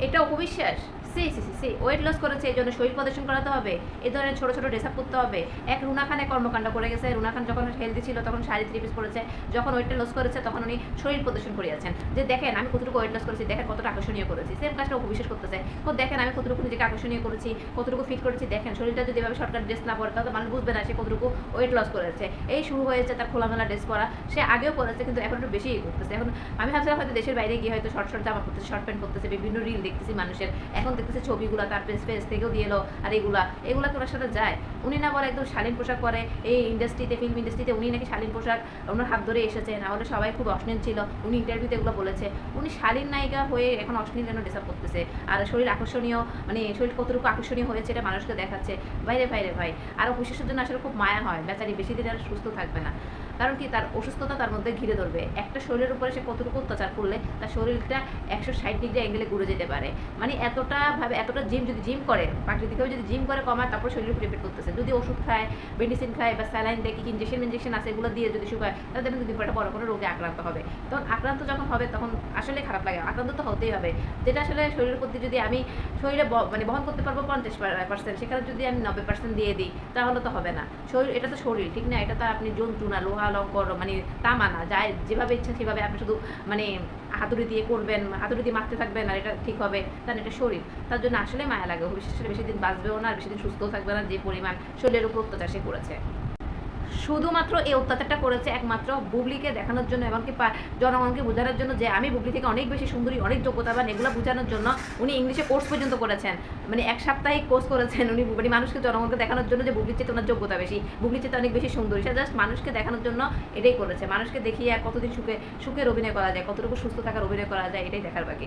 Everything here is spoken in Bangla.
এটা অপবিশ্বাস? সি সি সি সি। ওয়েট লস করেছে, এই জন্য শরীর প্রদর্শন করাতে হবে। এই ধরনের ছোটো ছোটো ড্রেস আপ করতে হবে। এক রুনা খানে কর্মকাণ্ড করে গেছে। রুনা খান যখন হেলদি ছিল, তখন শাড়ি থ্রি পিস পরেছে। যখন ওয়েটটা লস করেছে, তখন উনি শরীর প্রদর্শন করিয়েছেন। যে দেখেন, আমি কতটুকু ওয়েট লস করেছি, দেখেন কতটা আকর্ষণীয় করেছি। সেম কাজটা অপবিশ্বাস করতেছে। তো দেখেন আমি কতটুকু নিজেকে আকর্ষণীয় করেছি, কতটুকু ফিট করেছি। দেখেন, শরীরটা যদি এভাবে শর্টকাট ড্রেস না পরে, তাহলে মানুষ বুঝবে না সে কতটুকু ওয়েট লস করেছে। এই শুরু হয়েছে তার খোলামেলা ড্রেস পরা। সে আগেও করেছে কিন্তু এখন একটু বেশি করতেছে। এখন আমি ভাবছিলাম হয়তো দেশের বাইরে গিয়ে হয়তো শর্ট শর্ট জামা পরতেছে শর্ট প্যান্ট পরতেছে, বিভিন্ন রিল দেখতেছি মানুষের। এখন দেখতেছি ছবিগুলো তার পেজ পেজ থেকেও দিয়ে এলো, আর এগুলা এগুলা কি ওনার সাথে যায়। উনি না বলে একদম শালীন পোশাক পরে, এই ইন্ডাস্ট্রিতে ফিল্ম ইন্ডাস্ট্রিতে উনি নাকি শালীন পোশাক ওনার হাত ধরে এসেছে না হলে সবাই খুব অশ্লীল ছিল, উনি ইন্টারভিউতে এগুলো বলেছে। উনি শালীন নায়িকা হয়ে এখন অশ্লীল যেন ডিসার্ভ করতেছে? আর শরীর আকর্ষণীয় মানে শরীর কতটুকু আকর্ষণীয় হয়েছে এটা মানুষকে দেখাচ্ছে। বাইরে বাইরে ভাই। আর অপবিশ্বাসের জন্য আসলে খুব মায়া হয়, বেচারি বেশি দিন আর সুস্থ থাকবে না। কারণ কি তার অসুস্থতা তার মধ্যে ঘিরে ধরবে। একটা শরীরের উপরে সে কতটুকু অত্যাচার করলে তার শরীরটা একশো ষাট ডিগ্রি অ্যাঙ্গেলে ঘুরে যেতে পারে। মানে এতটা ভাবে, এতটা জিম যদি জিম করে প্রাকৃতিকভাবে যদি জিম করে কমায়, তারপর শরীর প্রিপেয়ার করতেছে। যদি ওষুধ খায় মেডিসিন খায় বা স্যালাইন দেয়, কি ইঞ্জেকশন ইঞ্জেকশন আছে, এগুলো দিয়ে যদি শুকায়, তাহলে দেখবেন দুদিন পরে বড় কোনো রোগে আক্রান্ত হবে। তখন আক্রান্ত যখন হবে, তখন আসলে খারাপ লাগে আক্রান্ত তো হতেই হবে। যেটা আসলে শরীরের প্রতি যদি আমি শরীরে মানে বহন করতে পারব পঞ্চাশ পার্সেন্ট সেখানে যদি আমি নব্বই পার্সেন্ট দিয়ে দিই, তাহলে তো হবে না। শরীর, এটা তো শরীর, ঠিক না? এটা তো আপনি জন্তু না, লোহা লঙ্কর মানে তামা না যায়। যেভাবে ইচ্ছা সেভাবে আপনি শুধু মানে হাতুড়ি দিয়ে করবেন হাতুড়ি দিয়ে মারতে থাকবেন আর এটা ঠিক হবে কারণ এটা শরীর। তার জন্য আসলে মায়া লাগে। করে বেশি দিন বাঁচবেও না আর বেশি দিন সুস্থও থাকবে না, যে পরিমাণ শরীরের উপর অত্যাচার সে করেছে। শুধুমাত্র এই অত্যাচারটা করেছে একমাত্র বুবলিকে দেখানোর জন্য এমনকি জনগণকে বোঝানোর জন্য যে আমি বুবলি থেকে অনেক বেশি সুন্দরী, অনেক যোগ্যতা যোগ্যতাবান, এগুলো বোঝানোর জন্য উনি ইংলিশে কোর্স পর্যন্ত করেছেন। মানে এক সাপ্তাহিক কোর্স করেছেন উনি মানে মানুষকে, জনগণকে দেখানোর জন্য যে বুবলির চেয়ে ওনার যোগ্যতা বেশি। বুবলির চেয়ে অনেক বেশি সুন্দরী। সে জাস্ট মানুষকে দেখানোর জন্য এটাই করেছে। মানুষকে দেখিয়ে আর কতদিন সুখে সুখের অভিনয় করা যায়, কতটুকু সুস্থ থাকার অভিনয় করা যায়, এটাই দেখার বাকি।